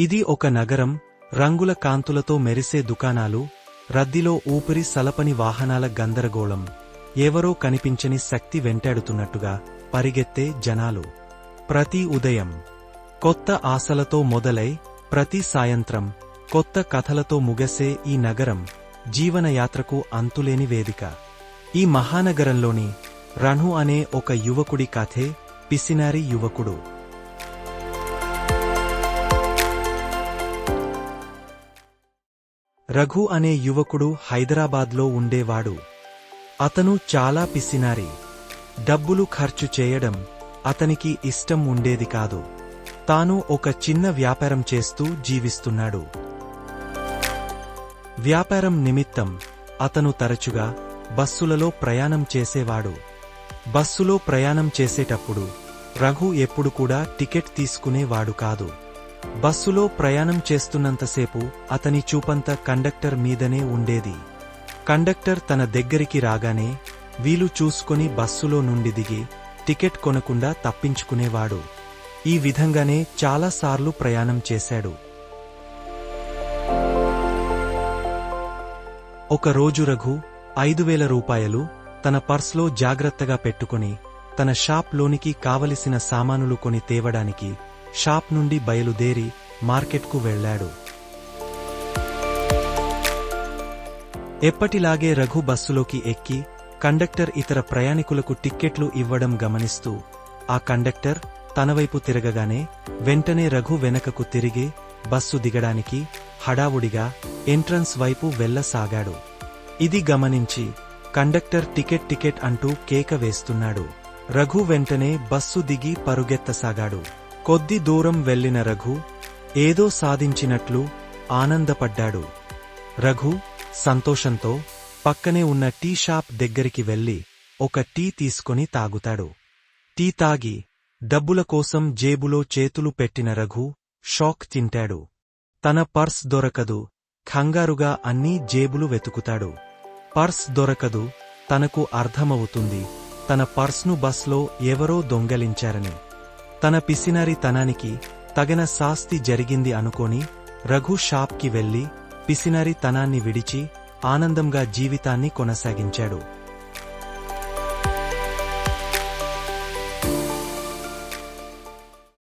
ఇది ఒక నగరం రంగుల కాంతులతో మెరిసే దుకాణాలు రద్దీలో ఊపిరి సలపని వాహనాల గందరగోళం. ఎవరో కనిపించని శక్తి వెంటాడుతున్నట్టుగా పరిగెత్తే జనాలు. ప్రతి ఉదయం కొత్త ఆశలతో మొదలై ప్రతి సాయంత్రం కొత్త కథలతో ముగసే ఈ నగరం జీవనయాత్రకు అంతులేని వేదిక. ఈ మహానగరంలోని రణు అనే ఒక యువకుడి కథే పిసినారి యువకుడు. రఘు అనే యువకుడు హైదరాబాద్లో ఉండేవాడు. అతను చాలా పిసినారి. డబ్బులు ఖర్చు చేయడం అతనికి ఇష్టం ఉండేది కాదు. తాను ఒక చిన్న వ్యాపారం చేస్తూ జీవిస్తున్నాడు. వ్యాపారం నిమిత్తం అతను తరచుగా బస్సులలో ప్రయాణం చేసేవాడు. బస్సులో ప్రయాణం చేసేటప్పుడు రఘు ఎప్పుడు కూడా టికెట్ తీసుకునేవాడు కాదు. బస్సులో ప్రయాణం చేస్తున్నంతసేపు అతని చూపంత కండక్టర్ మీదనే ఉండేది. కండక్టర్ తన దగ్గరికి రాగానే వీలు చూసుకొని బస్సులో నుండి దిగి టికెట్ కొనకుండా తప్పించుకునేవాడు. ఈ విధంగానే చాలాసార్లు ప్రయాణం చేశాడు. ఒక రోజు రఘు ఐదు వేల రూపాయలు తన పర్స్లో జాగ్రత్తగా పెట్టుకుని తన షాప్ లోనికి కావలసిన సామానులు కొని తేవడానికి షాప్ నుండి బయలుదేరి మార్కెట్కు వెళ్ళాడు. ఎప్పటిలాగే రఘు బస్సులోకి ఎక్కి కండక్టర్ ఇతర ప్రయాణికులకు టిక్కెట్లు ఇవ్వడం గమనిస్తూ ఆ కండక్టర్ తనవైపు తిరగగానే వెంటనే రఘు వెనకకు తిరిగి బస్సు దిగడానికి హడావుడిగా ఎంట్రన్స్ వైపు వెళ్ళసాగాడు. ఇది గమనించి కండక్టర్ టికెట్ టికెట్ అంటూ కేక వేస్తున్నాడు. రఘు వెంటనే బస్సు దిగి పరుగెత్తసాగాడు. కొద్ది దూరం వెళ్ళిన రఘు ఏదో సాధించినట్లు ఆనందపడ్డాడు. రఘు సంతోషంతో పక్కనే ఉన్న టీ షాప్ దగ్గరికి వెళ్ళి ఒక టీ తీసుకొని తాగుతాడు. టీ తాగి డబ్బుల కోసం జేబులో చేతులు పెట్టిన రఘు షాక్ తింటాడు. తన పర్స్ దొరకదు కంగారుగా అన్నీ జేబులు వెతుకుతాడు. పర్స్ దొరకదు తనకు అర్థమవుతుంది తన పర్స్ను బస్లో ఎవరో దొంగలించారని. తన పిసినరితనానికి తగిన శాస్తి జరిగింది అనుకోని రఘు షాప్కి వెళ్ళి పిసినరితనాన్ని విడిచి ఆనందంగా జీవితాన్ని కొనసాగించాడు.